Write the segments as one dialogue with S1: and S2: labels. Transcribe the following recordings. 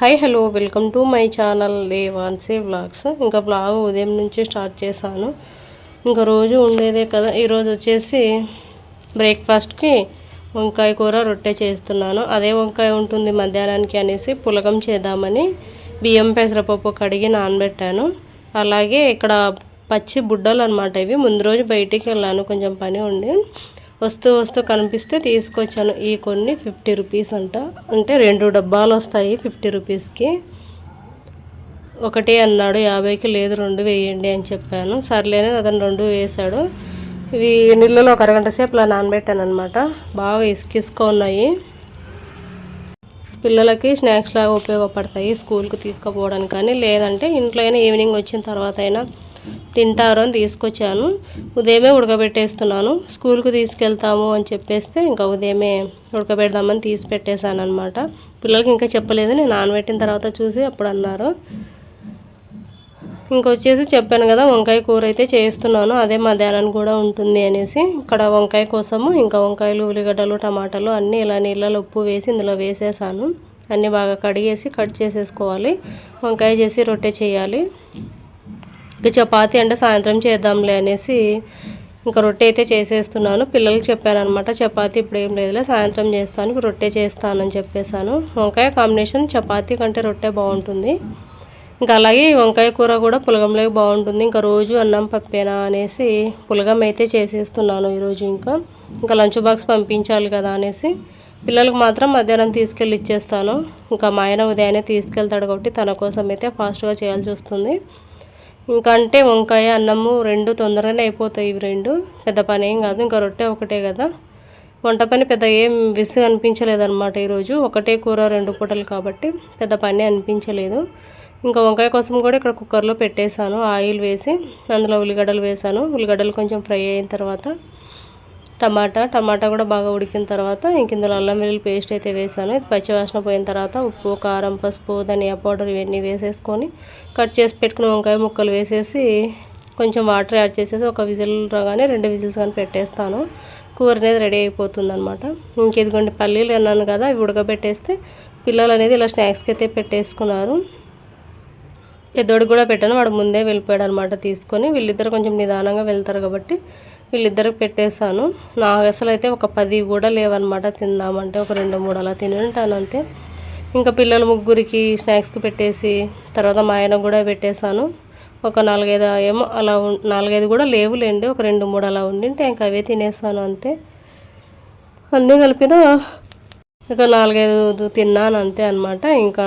S1: Hi hello welcome to my channel Devansi blogs ఇంకా blog ఉదయం నుంచి స్టార్ట్ చేశాను. ఇంకా రోజు ఉండేదే కదా ఈరోజు వచ్చేసి బ్రేక్ఫాస్ట్కి వంకాయ కూర రొట్టె చేస్తున్నాను. అదే వంకాయ ఉంటుంది మధ్యాహ్నానికి అనేసి పులగం చేద్దామని బియ్యం పెసరపప్పు కడిగి నానబెట్టాను. అలాగే ఇక్కడ పచ్చి బుడ్డలు అనమాట ఇవి. ముందు రోజు బయటికి వెళ్ళాను కొంచెం పని ఉండి. వస్తూ వస్తూ కనిపిస్తే తీసుకొచ్చాను. ఈ కొన్ని ఫిఫ్టీ రూపీస్ అంట. అంటే రెండు డబ్బాలు వస్తాయి ఫిఫ్టీ రూపీస్కి. ఒకటి అన్నాడు యాభైకి లేదు రెండు వేయండి అని చెప్పాను. సర్లేనే అతను రెండు వేశాడు. ఇవి నీళ్ళలో ఒక అరగంట సేపు అలా నానబెట్టాను అనమాట బాగా ఇసుకిసుకో ఉన్నాయి. పిల్లలకి స్నాక్స్ లాగా ఉపయోగపడతాయి స్కూల్కి తీసుకుపోవడానికి కానీ లేదంటే ఇంట్లో అయినా ఈవినింగ్ వచ్చిన తర్వాత అయినా తింటారు అని తీసుకొచ్చాను. ఉదయమే ఉడకబెట్టేస్తున్నాను. స్కూల్కి తీసుకెళ్తాము అని చెప్పేస్తే ఇంకా ఉదయమే ఉడకబెడదామని తీసి పెట్టేశాను అనమాట పిల్లలకి ఇంకా చెప్పలేదు. నేను నానబెట్టిన తర్వాత చూసి అప్పుడు అన్నారు. ఇంకొచ్చేసి చెప్పాను కదా వంకాయ కూర అయితే చేస్తున్నాను అదే మధ్యాహ్నం కూడా ఉంటుంది అనేసి. ఇక్కడ వంకాయ కోసము ఇంకా వంకాయలు ఉల్లిగడ్డలు టమాటాలు అన్నీ ఇలా నీళ్ళలో ఉప్పు వేసి ఇందులో వేసేసాను. అన్నీ బాగా కడిగేసి కట్ చేసేసుకోవాలి. వంకాయ చేసి రొట్టె చేయాలి. ఇంకా చపాతి అంటే సాయంత్రం చేద్దాంలే అనేసి ఇంకా రొట్టె అయితే చేసేస్తున్నాను. పిల్లలకి చెప్పాను అనమాట చపాతి ఇప్పుడు ఏం లేదులే సాయంత్రం చేస్తాను ఇప్పుడు రొట్టె చేస్తానని చెప్పేశాను. వంకాయ కాంబినేషన్ చపాతీ కంటే రొట్టె బాగుంటుంది. ఇంకా అలాగే వంకాయ కూర కూడా పులగంలోకి బాగుంటుంది. ఇంకా రోజు అన్నం పప్పేనా అనేసి పులగం అయితే చేసేస్తున్నాను ఈరోజు ఇంకా. ఇంకా లంచ్ బాక్స్ పంపించాలి కదా అనేసి పిల్లలకు మాత్రం మధ్యాహ్నం తీసుకెళ్ళి ఇచ్చేస్తాను. ఇంకా మా ఆయన ఉదయాన్నే తీసుకెళ్తాడు కాబట్టి తన కోసం అయితే ఫాస్ట్గా చేయాల్సి వస్తుంది. ఇంకా అంటే వంకాయ అన్నము రెండు తొందరగానే అయిపోతాయి ఇవి రెండు. పెద్ద పని ఏం కాదు ఇంకా రొట్టె ఒకటే కదా. వంట పని పెద్ద ఏం విసుగు అనిపించలేదన్నమాట ఈరోజు. ఒకటే కూర రెండు పూటలు కాబట్టి పెద్ద పని అనిపించలేదు. ఇంకా వంకాయ కోసం కూడా ఇక్కడ కుక్కర్లో పెట్టేశాను. ఆయిల్ వేసి అందులో ఉల్లిగడ్డలు వేసాను ఉల్లిగడ్డలు కొంచెం ఫ్రై అయిన తర్వాత టమాటా టమాటా కూడా బాగా ఉడికిన తర్వాత ఇంక ఇందులో అల్లం వెల్లుల్లి పేస్ట్ అయితే వేసాను. ఇది పచ్చివాసన పోయిన తర్వాత ఉప్పు కారం పసుపు ధనియా పౌడర్ ఇవన్నీ వేసేసుకొని కట్ చేసి పెట్టుకుని వంకాయ ముక్కలు వేసేసి కొంచెం వాటర్ యాడ్ చేసేసి ఒక విజిల్ రాగానే రెండు విజిల్స్ కానీ పెట్టేస్తాను. కూర అనేది రెడీ అయిపోతుంది అనమాట ఇంక ఇదిగోండి పల్లీలు అన్నాను కదా అవి ఉడకబెట్టేస్తే పిల్లలు అనేది ఇలా స్నాక్స్కి అయితే పెట్టేసుకున్నారు. పెద్దోడికి కూడా పెట్టాను వాడు ముందే వెళ్ళిపోయాడు అనమాట తీసుకొని. వీళ్ళిద్దరు కొంచెం నిదానంగా వెళ్తారు కాబట్టి వీళ్ళిద్దరికి పెట్టేశాను. నాకు అసలు అయితే ఒక పది కూడా లేవన్నమాట తిందామంటే ఒక రెండు మూడు అలా తిని ఉంటాను అంతే ఇంకా పిల్లల ముగ్గురికి స్నాక్స్కి పెట్టేసి తర్వాత మా ఆయన కూడా పెట్టేశాను. ఒక నాలుగైదు ఏమో అలా నాలుగైదు కూడా లేవులేండి ఒక రెండు మూడు అలా ఉండింటే ఇంకా అవే తినేసాను అంతే. అన్నీ కలిపిన ఇక నాలుగైదు తిన్నాను అంతే అనమాట ఇంకా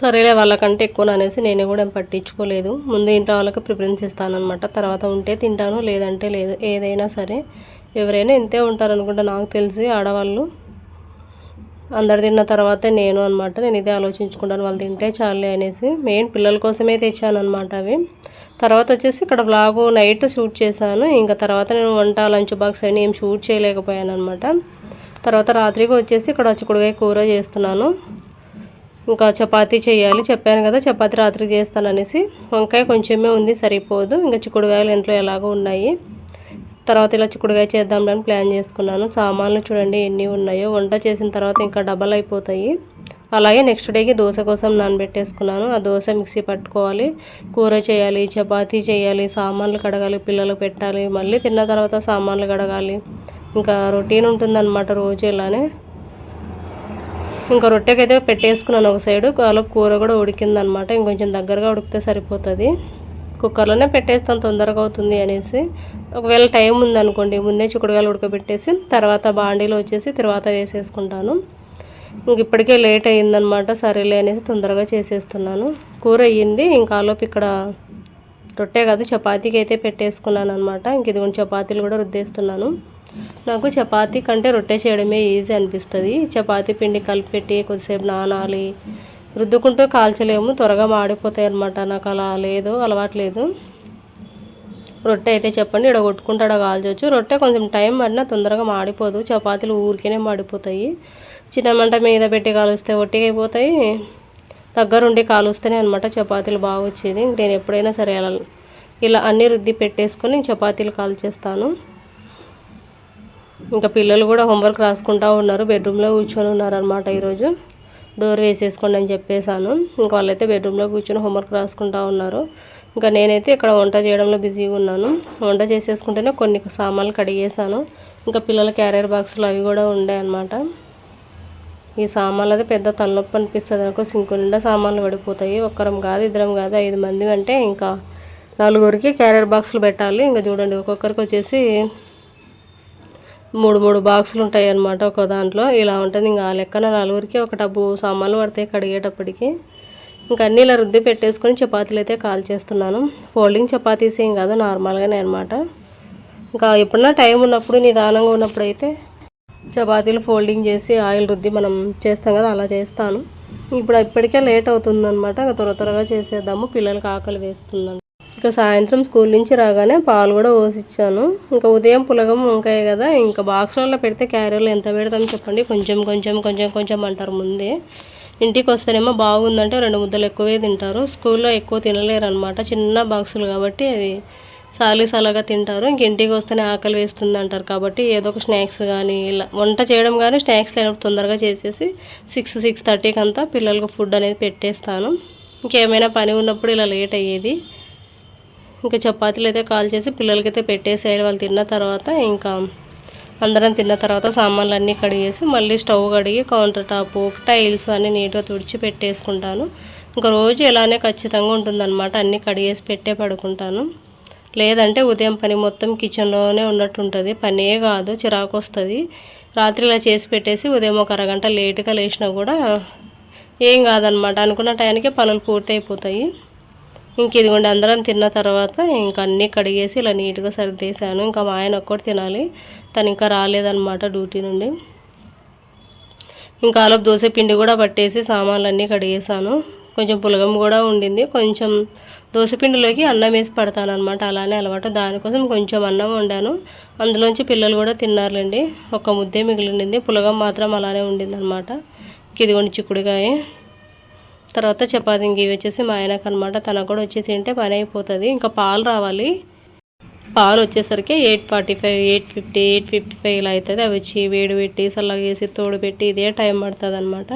S1: సరేలే వాళ్ళకంటే ఎక్కువ అనేసి నేను కూడా పట్టించుకోలేదు. ముందు ఇంట్లో వాళ్ళకి ప్రిఫరెన్స్ ఇస్తానమాట తర్వాత ఉంటే తింటాను లేదంటే లేదు ఏదైనా సరే. ఎవరైనా ఇంతే ఉంటారనుకుంటా నాకు తెలిసి ఆడవాళ్ళు. అందరు తిన్న తర్వాతే నేను అనమాట నేను ఇదే ఆలోచించుకుంటాను. వాళ్ళు తింటే చాలే అనేసి మెయిన్ పిల్లల కోసమే తెచ్చాను అనమాట అవి. తర్వాత వచ్చేసి ఇక్కడ బ్లాగు నైట్ షూట్ చేశాను. ఇంకా తర్వాత నేను వంట లంచ్ బాక్స్ అని ఏం షూట్ చేయలేకపోయాను అనమాట తర్వాత రాత్రికి వచ్చేసి ఇక్కడ చిక్కుడుగాయ కూర చేస్తున్నాను. ఇంకా చపాతీ చేయాలి. చెప్పాను కదా చపాతీ రాత్రి చేస్తాననేసి. వంకాయ కొంచెమే ఉంది సరిపోదు. ఇంకా చిక్కుడుగాయలు ఇంట్లో ఎలాగో ఉన్నాయి. తర్వాత ఇలా చిక్కుడుగాయ చేద్దామని ప్లాన్ చేసుకున్నాను. సామాన్లు చూడండి ఎన్ని ఉన్నాయో. వంట చేసిన తర్వాత ఇంకా డబల్ అయిపోతాయి. అలాగే నెక్స్ట్ డేకి దోశ కోసం నానబెట్టేసుకున్నాను. ఆ దోశ మిక్సీ పట్టుకోవాలి. కూర చేయాలి చపాతీ చేయాలి సామాన్లు కడగాలి పిల్లలు పెట్టాలి. మళ్ళీ తిన్న తర్వాత సామాన్లు కడగాలి. ఇంకా రొటీన్ ఉంటుందన్నమాట రోజు ఇలానే. ఇంకా రొట్టెకైతే పెట్టేసుకున్నాను ఒక సైడు. కాలపు కూర కూడా ఉడికిందనమాట. ఇంకొంచెం దగ్గరగా ఉడికితే సరిపోతుంది. కుక్కర్లోనే పెట్టేస్తాను తొందరగా అవుతుంది అనేసి. ఒకవేళ టైం ఉందనుకోండి ముందే చిక్కుడుగాయలు ఉడకబెట్టేసి తర్వాత బాండీలో వచ్చేసి తర్వాత వేసేసుకుంటాను. ఇంక ఇప్పటికే లేట్ అయ్యిందనమాట సరేలే అనేసి తొందరగా చేసేస్తున్నాను. కూర అయ్యింది ఇంకా ఆలోపు ఇక్కడ రొట్టె కాదు చపాతీకి అయితే పెట్టేసుకున్నాను అనమాట ఇంక ఇదిగోండి చపాతీలు కూడా రుద్దేస్తున్నాను. నాకు చపాతీ కంటే రొట్టె చేయడమే ఈజీ అనిపిస్తుంది. చపాతీ పిండి కలిపెట్టి కొద్దిసేపు నానాలి. రుద్దుకుంటూ కాల్చలేము. త్వరగా మాడిపోతాయి అనమాట నాకు అలా లేదు అలవాట్లేదు రొట్టె అయితే చెప్పండి ఇక్కడ కొట్టుకుంటాడో కాల్చవచ్చు రొట్టె కొంచెం టైం పడినా తొందరగా మాడిపోదు. చపాతీలు ఊరికేనే మాడిపోతాయి. చిన్న మంట మీద పెట్టి కాలుస్తే ఒట్టిగైపోతాయి దగ్గరుండి కాలుస్తేనే అనమాట చపాతీలు బాగా వచ్చేది. నేను ఎప్పుడైనా సరే ఇలా అన్నీ రుద్ది పెట్టేసుకొని చపాతీలు కాల్చేస్తాను. ఇంకా పిల్లలు కూడా హోంవర్క్ రాసుకుంటూ ఉన్నారు. బెడ్రూమ్లో కూర్చొని ఉన్నారనమాట ఈరోజు. డోర్ వేసేసుకోండి అని చెప్పేశాను. ఇంకా వాళ్ళైతే బెడ్రూమ్లో కూర్చొని హోంవర్క్ రాసుకుంటా ఉన్నారు. ఇంకా నేనైతే ఇక్కడ వంట చేయడంలో బిజీగా ఉన్నాను. వంట చేసేసుకుంటేనే కొన్ని సామాన్లు కడిగేసాను ఇంకా పిల్లల క్యారియర్ బాక్సులు అవి కూడా ఉండే అనమాట ఈ సామాన్లు అయితే పెద్ద తలనొప్పి అనిపిస్తుంది అనుకో సింకు నిండా సామాన్లు పడిపోతాయి. ఒక్కరం కాదు ఇద్దరం కాదు ఐదు మంది అంటే ఇంకా నలుగురికి క్యారియర్ బాక్సులు పెట్టాలి. ఇంకా చూడండి ఒక్కొక్కరికి వచ్చేసి మూడు మూడు బాక్సులు ఉంటాయి అన్నమాట ఒక దాంట్లో. ఇలా ఉంటుంది. ఇంకా లెక్కన నలుగురికి ఒక డబ్బు సామాన్లు పడతాయి కడిగేటప్పటికి ఇంకా అన్నీ ఇలా రుద్ది పెట్టేసుకొని చపాతీలు అయితే కాల్ చేస్తున్నాను. ఫోల్డింగ్ చపాతీస్ ఏం కాదు నార్మల్గానే అనమాట ఇంకా ఎప్పుడన్నా టైం ఉన్నప్పుడు నిదానంగా ఉన్నప్పుడు అయితే చపాతీలు ఫోల్డింగ్ చేసి ఆయిల్ రుద్ది మనం చేస్తాం కదా అలా చేస్తాను. ఇప్పుడు ఇప్పటికే లేట్ అవుతుందన్నమాట. ఇంకా త్వర త్వరగా చేసేద్దాము. పిల్లలకి ఆకలి వేస్తుందండి ఇట్లా సాయంత్రం స్కూల్ నుంచి రాగానే పాలు కూడా పోసిచ్చాను. ఇంకా ఉదయం పులగం వంకాయ కదా ఇంకా బాక్స్లలో పెడితే క్యారీర్లు ఎంత పెడతాం చెప్పండి. కొంచెం కొంచెం కొంచెం కొంచెం అంటారు ముందే. ఇంటికి వస్తేనేమో బాగుందంటే రెండు ముద్దలు ఎక్కువే తింటారు. స్కూల్లో ఎక్కువ తినలేరు అనమాట చిన్న బాక్సులు కాబట్టి అవి సాలీసాలాగా తింటారు. ఇంక ఇంటికి వస్తేనే ఆకలి వేస్తుంది అంటారు కాబట్టి ఏదో ఒక స్నాక్స్ కానీ ఇలా వంట చేయడం కానీ స్నాక్స్ లేనప్పుడు తొందరగా చేసేసి సిక్స్ సిక్స్ థర్టీకి అంతా పిల్లలకు ఫుడ్ అనేది పెట్టేస్తాను. ఇంకేమైనా పని ఉన్నప్పుడు ఇలా లేట్ అయ్యేది. ఇంకా చపాతీలు అయితే కాల్ చేసి పిల్లలకైతే పెట్టేసేయాలి. వాళ్ళు తిన్న తర్వాత ఇంకా అందరం తిన్న తర్వాత సామాన్లు అన్నీ కడిగేసి మళ్ళీ స్టవ్ కడిగి కౌంటర్ టాపు టైల్స్ అన్నీ నీట్గా తుడిచి పెట్టేసుకుంటాను. ఇంకా రోజు ఇలానే ఖచ్చితంగా ఉంటుందన్నమాట. అన్నీ కడిగేసి పెట్టే పడుకుంటాను. లేదంటే ఉదయం పని మొత్తం కిచెన్లోనే ఉన్నట్టు ఉంటుంది పనే కాదు చిరాకు వస్తుంది రాత్రి ఇలా చేసి పెట్టేసి ఉదయం ఒక అరగంట లేటుగా లేచినా కూడా ఏం కాదనమాట అనుకున్న టైంకే పనులు పూర్తి అయిపోతాయి ఇంక ఇదిగోండి అందరం తిన్న తర్వాత ఇంక అన్నీ కడిగేసి ఇలా నీట్గా సర్దేశాను. ఇంకా మా ఆయన ఒక్కటి తినాలి. తను ఇంకా రాలేదనమాట డ్యూటీ నుండి. ఇంకా ఆలోపు దోశ పిండి కూడా పట్టేసి సామాన్లు అన్నీ కడిగేసాను కొంచెం పులగం కూడా ఉండింది. కొంచెం దోశపిండిలోకి అన్నం వేసి పడతానమాట అలానే అలవాటు. దానికోసం కొంచెం అన్నం వండాను. అందులోంచి పిల్లలు కూడా తిన్నారులేండి. ఒక ముద్దే మిగిలిండింది పులగం మాత్రం అలానే ఉండింది అనమాట ఇదిగోండి చిక్కుడుకాయ. తర్వాత చపాతీ ఇంక ఇవి వచ్చేసి మా ఆయనకు అనమాట తనకు కూడా వచ్చి తింటే పని అయిపోతుంది. ఇంకా పాలు రావాలి. పాలు వచ్చేసరికి eight forty five eight fifty eight fifty five ఇలా అవుతుంది. అవి వచ్చి వేడి పెట్టి చల్లగా వేసి తోడు పెట్టి ఇదే టైం పడుతుంది అనమాట